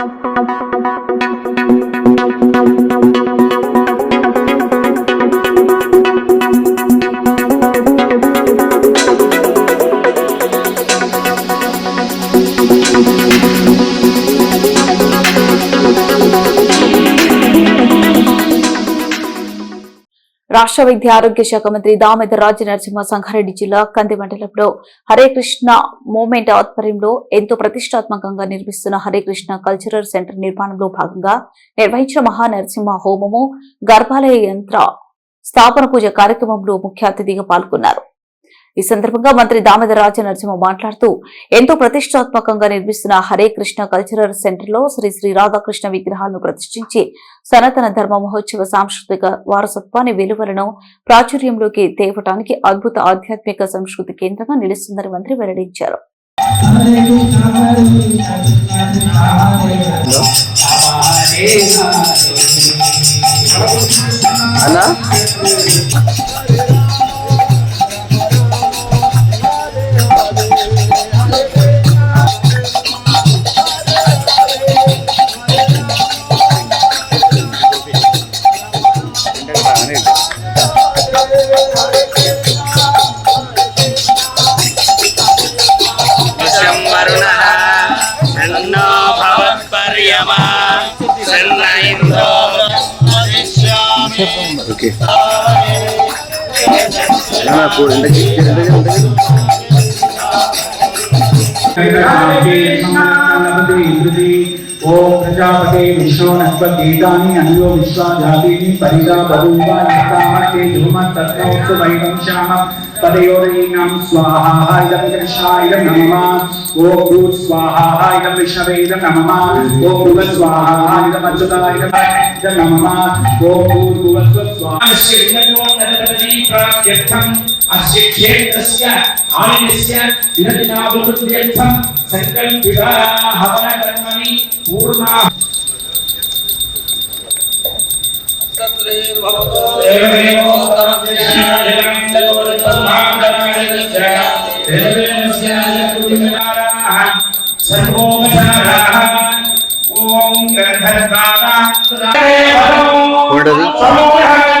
Thank you. రాష్ట్ర వైద్య ఆరోగ్య శాఖ మంత్రి దామోదర రాజ నరసింహ సంగారెడ్డి జిల్లా కంది మండలంలో హరే కృష్ణ మూవ్మెంట్ ఆధ్వర్యంలో ఎంతో ప్రతిష్టాత్మకంగా నిర్మిస్తున్న హరే కృష్ణ కల్చరల్ సెంటర్ నిర్మాణంలో భాగంగా నిర్వహించిన మహానరసింహ హోమము గర్భాలయ యంత్ర స్థాపన పూజ కార్యక్రమంలో ముఖ్య అతిథిగా పాల్గొన్నారు. ఈ సందర్భంగా మంత్రి దామోదర రాజ నరసింహ మాట్లాడుతూ ఎంతో ప్రతిష్టాత్మకంగా నిర్మిస్తున్న హరే కృష్ణ కల్చరల్ సెంటర్లో శ్రీ శ్రీ రాధాకృష్ణ విగ్రహాలను ప్రతిష్ఠించి సనాతన ధర్మ మహోత్సవ సాంస్కృతిక వారసత్వాన్ని విలువలను ప్రాచుర్యంలోకి తేవటానికి అద్భుత ఆధ్యాత్మిక సంస్కృతి కేంద్రంగా నిలుస్తుందని మంత్రి వెల్లడించారు. అన్నా? ఓకే అన్నా ఇప్పుడు ఎంతకి ओम प्रजापते विश्व नस्पतीतानि अनियो विश्वा जातीनि परिदा बभूवा निष्कामते धूमं तत्रोक्त वैगं श्याम। पदयोरेणं स्वाहा इदं कृष्णाय नमः। ओम भूत स्वाहा इदं विष्णवे इदं नमः। ओम भुव स्वाहा इदं अच्युताय इदं नमः। ओम भूत भुव स्वाहा। अस्य नमो नरपति प्राप्त्यर्थम्। अस्य क्षेत्रस्य आनन्दस्य दिनदिनाभिवृद्ध्यर्थं सङ्कल्पिता हवनकर्मणि पूर्णा। सत्रेर्भवतो देवदेवो तमस्यायं देवोत्तमादरायस्य देवेनस्याय कुटिनाराः सर्वोपचाराः ॐ गन्धर्वाणां सुराय भवो समोहं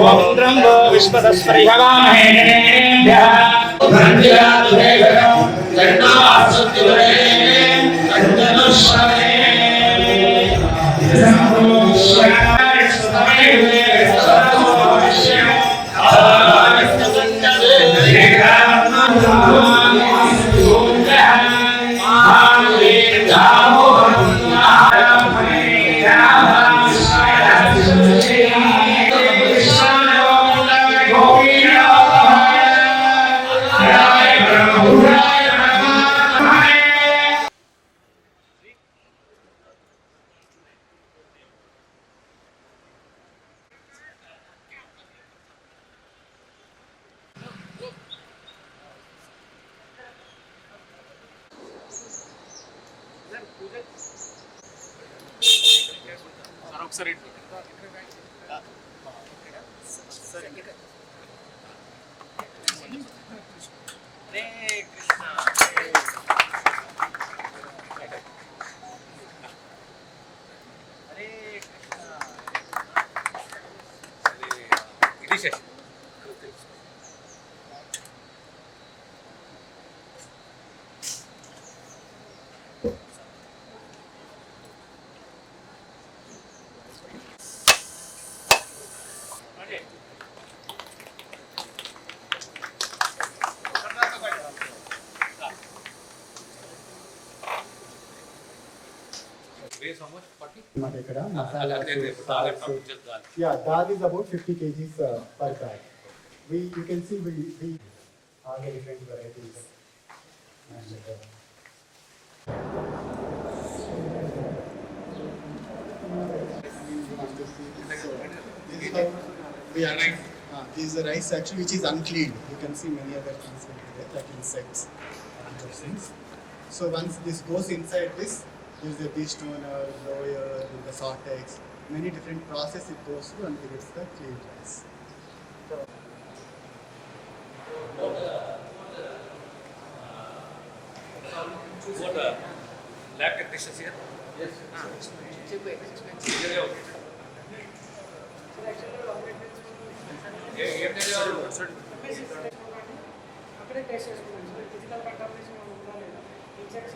ఓం బ్రహ్మో విశ్వదస్పరిహవామహే ధన్యాదుభేదం జగన్నాథసత్యురే జగన్నుశ్రవే ఒకసారి Hare Krishna how much? 40? Masala soup, Yeah, dal is about 50 kgs uh, per bag. We, you can see we, we are different varieties. And, uh, this is how we are rice. Uh, ah, this is the rice actually which is unclean. You can see many other things like insects and other things. So once this goes inside this, there is a destoner, lower, the sortex, many different process it goes through until it's the clean rice. What uh, lab technicians here? Yes. ఏం చేయాలి అక్కడే test చేసుకున్నాను sir physical contamination ఉందా లేదా insects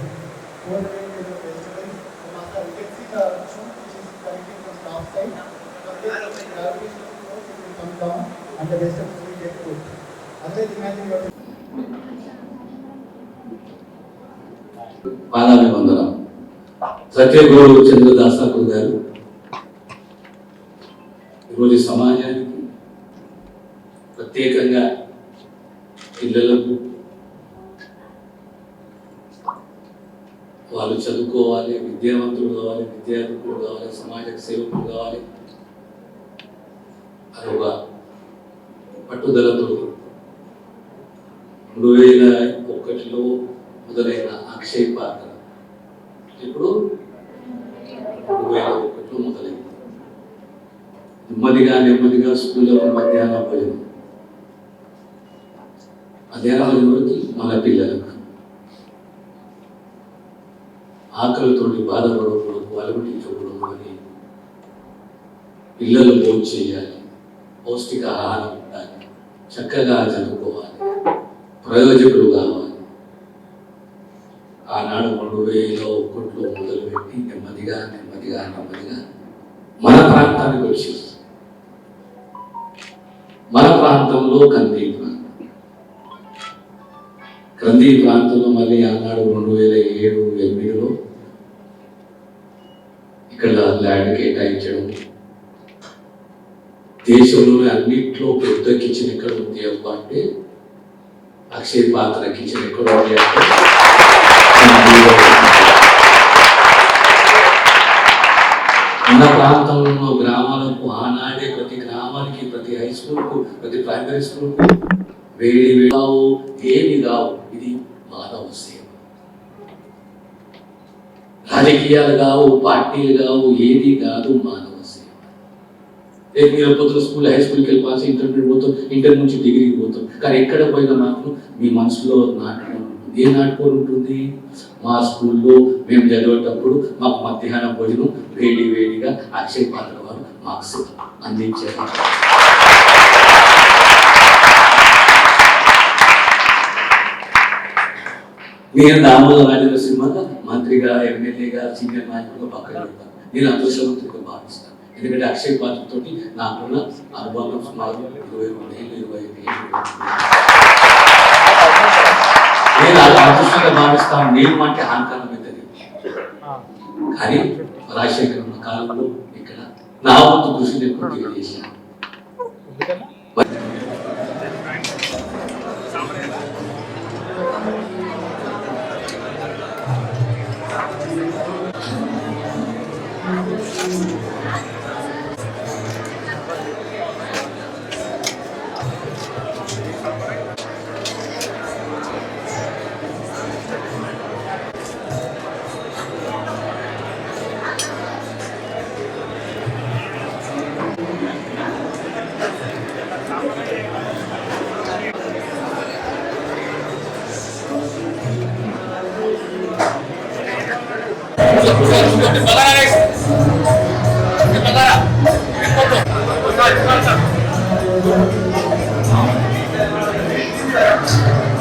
పాదాభివందనం సత్యగురు చంద్రదాసాకు గారు ఈరోజు సమాజానికి ప్రత్యేకంగా పిల్లలకు వాళ్ళు చదువుకోవాలి విద్యావంతులు కావాలి విద్యార్థులు కావాలి సమాజ సేవకులు కావాలి అది ఒక పట్టుదలతో రెండు వేల ఒకటిలో మొదలైన అక్షయ్ పాత్ర ఇప్పుడు రెండు వేల ఒకటిలో మొదలైంది నెమ్మదిగా నెమ్మదిగా స్కూల్లో మధ్యాహ్న భోజనం మధ్యాహ్న భోజనంకి మన పిల్లలకు. ఆకలితోటి బాధపడకూడదు అలవటించకూడదు అని పిల్లలు భోజనం చేయాలి. పౌష్టిక ఆహారం ఉండాలి. చక్కగా చదువుకోవాలి. ప్రయోజకులు కావాలి వేల ఒకటిలో మొదలుపెట్టి నెమ్మదిగా నెమ్మదిగా నెమ్మదిగా మన ప్రాంతానికి వచ్చి మన ప్రాంతంలో కంది ప్రాంతం క్రంది ప్రాంతంలో మళ్ళీ ఆనాడు రెండు వేల ఏడు ఎనిమిదిలో ఇక్కడ ల్యాండ్ కేటాయించడం దేశంలోనే అన్నిట్లో పెద్ద కిచెన్ ఎక్కడ ఉంది అబ్బా అంటే అక్షయ పాత్ర కిచెన్ ఎక్కడ ఉంది అంటే మన ప్రాంతంలో గ్రామాలకు ఆనాడే ప్రతి గ్రామానికి ప్రతి హై స్కూల్కు ప్రతి ప్రైమరీ స్కూల్కు వేడి వేడి ఏమి కావు ఇది మానవ సేవ. రాజకీయాలు కావు పార్టీలు కావు ఏది కాదు మానవ సేవ. రేపు మీరు స్కూల్ హై స్కూల్కి వెళ్ళి ఇంటర్మీడియట్ పోతాం ఇంటర్ నుంచి డిగ్రీకి పోతాం. కానీ ఎక్కడ పోయినా మాత్రం మీ మనసులో నాటకం ఉంటుంది ఏ నాటకం ఉంటుంది మా స్కూల్లో మేము చదివేటప్పుడు మాకు మధ్యాహ్నం భోజనం వేడి వేడిగా అక్షయ్ పాత్ర వారు మాకు అందించారు. నేను దామోదర రాజేంద్ర సినిమాగా మంత్రిగా ఎమ్మెల్యేగా సీనియర్ నాయకులుగా పక్కన పెడతాను నేను అదృష్టవంతుడిగా భావిస్తాను ఎందుకంటే అక్షయ్ పాత్రతోటి నాకున్న అనుభవం సుమారు ఇరవై రెండు ఏళ్ళు ఇరవై ఐదు ఏళ్ళు. నేను అది అదృష్టంగా నేను అంటే అహంకారం అవుతుంది కానీ రాజశేఖర్ కాలంలో ఇక్కడ నా వంతు కృషిని ఎక్కువ తెలియజేశాను